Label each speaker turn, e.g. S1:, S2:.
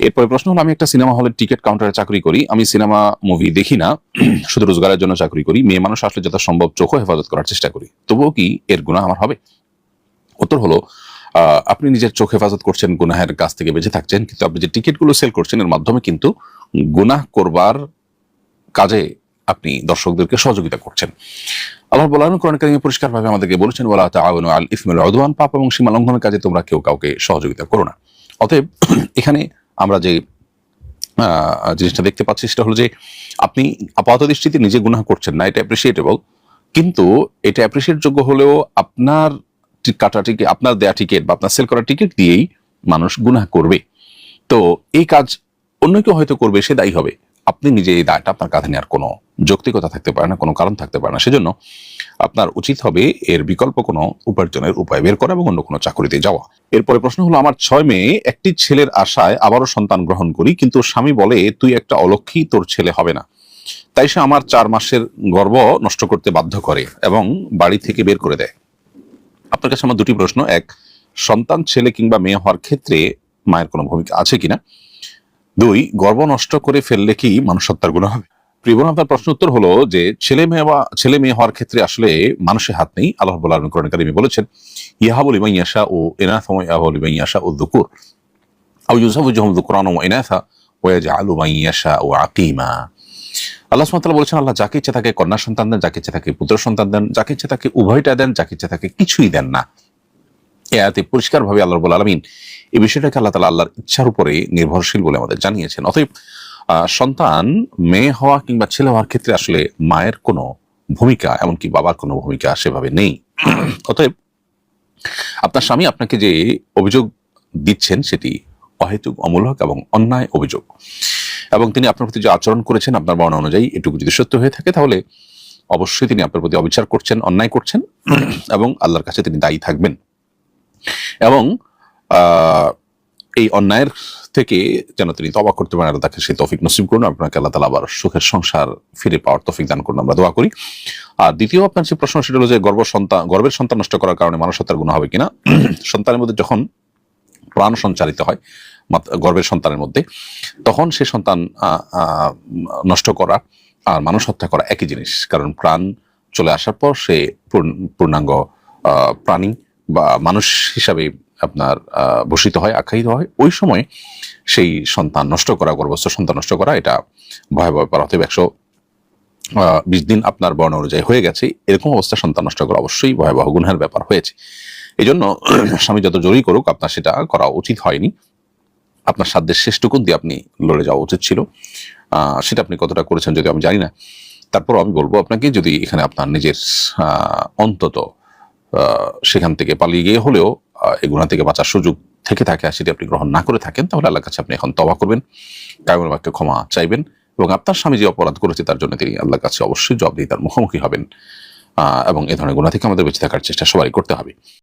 S1: এরপরে প্রশ্ন হলো, আমি একটা সিনেমা হলের টিকিট কাউন্টারে চাকরি করি, আমি সিনেমা মুভি দেখি না, শুধু রোজগারের জন্য চাকরি করি, মেয়ে মানুষ আসলে যত সম্ভব চোখ হেফাজত করার চেষ্টা করি। তবুও কি এর গুণা আমার হবে? উত্তর হলো আপনি নিজের চোখ হেফাজত করছেন, গুনাহের কাছ থেকে বেঁচে থাকছেন, কিন্তু আপনি যে টিকিটগুলো সেল করছেন, এর মাধ্যমে কিন্তু গুনাহ করবার কাজে আপনি দর্শকদেরকে সহযোগিতা করছেন। আল্লাহ বলান কোরআন কারিমে পরিষ্কারভাবে আমাদেরকে বলেছেন বলা তাআওয়ানু আল ইসমিল উদওয়ান পাপ এবং সীমা লঙ্ঘনের কাজে তোমরা কেউ কাউকে সহযোগিতা করো না। অতএব, এখানে আমরা যে জিনিসটা দেখতে পাচ্ছি সেটা হলো যে, আপনি আপাত দৃষ্টিতে নিজে গুনাহ করছেন না, এটা অ্যাপ্রিসিয়েটেবল কিন্তু এটা অ্যাপ্রিসিয়েট যোগ্য হলেও আপনার কাটা টিকিট আপনার দেয়া টিকিট বা আপনার সেল করা টিকিট দিয়েই মানুষ গুনাহ করবে। তো এই কাজ অন্য কেউ হয়তো করবে, সে দায়ী হবে। আপনি নিজে এই দায়টা আপনার কাঁধে নেওয়ার কোনো যৌক্তিকতা থাকতে পারে না, কোনো কারণ থাকতে পারে না। সেজন্য আপনার উচিত হবে এর বিকল্প কোনো উপার্জনের উপায় বের করা এবং অন্য কোনো চাকরিতে যাওয়া। এরপরে প্রশ্ন হলো, আমার ছয় মেয়ে, একটি ছেলের আশায় আবারও সন্তান গ্রহণ করি, কিন্তু স্বামী বলে, তুই একটা অলক্ষী, তোর ছেলে হবে না। তাই সে আমার চার মাসের গর্ব নষ্ট করতে বাধ্য করে এবং বাড়ি থেকে বের করে দেয়। আপনার কাছে আমার দুটি প্রশ্ন। এক, সন্তান ছেলে কিংবা মেয়ে হওয়ার ক্ষেত্রে মায়ের কোনো ভূমিকা আছে কিনা? দুই, গর্ব নষ্ট করে ফেললে কি মানুষ হত্যার গুণ হবে? প্রিয়বন আপনার প্রশ্ন উত্তর হলো যে ছেলে মেয়ে বা ছেলে মেয়ে হওয়ার ক্ষেত্রে আসলে মানুষের হাত নেই। আল্লাহ বলার কোরআন কারিমে বলেছেন ইয়াহাবুল ইমান ইয়াশা ও এনাথম ইয়াহাবুল ইমান ইয়াশা ও দুকুর আউ ইউসাফু জহম দুকুরান ও এনাথা ওয়াজআলু মান ইয়াশা ও আকিমা। আল্লাহ সুবহানাহু বলেছেন, আল্লাহ যাকে ইচ্ছা তাকে কন্যা সন্তান দেন, যাকে ইচ্ছা তাকে পুত্র সন্তান দেন, যাকে ইচ্ছা তাকে উভয়টা দেন, যাকে ইচ্ছা তাকে কিছুই দেন না। এতে পরিষ্কারভাবে আল্লাহ রব্বুল আলমিন এই বিষয়টাকে আল্লাহ তালা আল্লাহর ইচ্ছার উপরে নির্ভরশীল বলে আমাদের জানিয়েছেন। অতএব সন্তান, মেয়ে হওয়া কিংবা ছেলে হওয়ার ক্ষেত্রে আসলে মায়ের কোনো ভূমিকা, এমনকি বাবার কোনো ভূমিকা সেভাবে নেই। অতএব আপনার স্বামী আপনাকে যে অভিযোগ দিচ্ছেন সেটি অহেতুক, অমূলক এবং অন্যায় অভিযোগ। এবং তিনি আপনার প্রতি যে আচরণ করেছেন আপনার বর্ণনা অনুযায়ী এটুকু যদি সত্য হয়ে থাকে তাহলে অবশ্যই তিনি আপনার প্রতি অবিচার করছেন, অন্যায় করছেন এবং আল্লাহর কাছে তিনি দায়ী থাকবেন। এবং এই অন্যায়ের থেকে যেন তিনি তবা করতে পারেন তাকে সেই তফিক নসিব করুন। আপনাকে আল্লাহ তালা আবার সুখের সংসার ফিরে পাওয়ার তফিক দান করুন। আমরা দোয়া করি। আর দ্বিতীয় আপনার যে প্রশ্ন, সেটা হলো যে গর্ভ সন্তান, গর্বের সন্তান নষ্ট করার কারণে মানুষ হত্যার গুণ হবে কিনা? সন্তানের মধ্যে যখন প্রাণ সঞ্চারিত হয় গর্ভের সন্তানের মধ্যে, তখন সে সন্তান নষ্ট করা আর মানুষ হত্যা করা একই জিনিস। কারণ প্রাণ চলে আসার পর সে পূর্ণাঙ্গ প্রাণী বা মানুষ হিসাবে আপনার ভূষিত হয়, আখ্যায়িত হয়, ওই সময় সেই সন্তান নষ্ট করা, গর্ভস্থ সন্তান নষ্ট করা, এটা ভয়াবহ ব্যাপার। অতএব একশো বিশ দিন আপনার বর্ণ অনুযায়ী হয়ে গেছে, এরকম অবস্থা সন্তান নষ্ট করা অবশ্যই ভয়াবহ গুণের ব্যাপার হয়েছে। এই জন্য স্বামী যত জরুরি করুক, আপনার সেটা করা উচিত হয়নি। আপনার সাধ্যের শেষটুকুন দিয়ে আপনি লড়ে যাওয়া উচিত ছিল। সেটা আপনি কতটা করেছেন যদি আমি জানি না। তারপর আমি বলব আপনাকে, যদি এখানে আপনার নিজের অন্তত সেখান থেকে পালিয়ে গিয়ে হলেও এই গুণা থেকে বাঁচার সুযোগ থেকে থাকে, আর সেটি আপনি গ্রহণ না করে থাকেন, তাহলে আল্লাহর কাছে আপনি এখন তবা করবেন কায়মের বাক্যে ক্ষমা চাইবেন এবং আপনার স্বামী যে অপরাধ করেছে তার জন্য তিনি আল্লাহর কাছে অবশ্যই জবাবদিহি, তার মুখোমুখি হবেন। এবং এ ধরনের গুণা থেকে আমাদের বেঁচে থাকার চেষ্টা সবাই করতে হবে।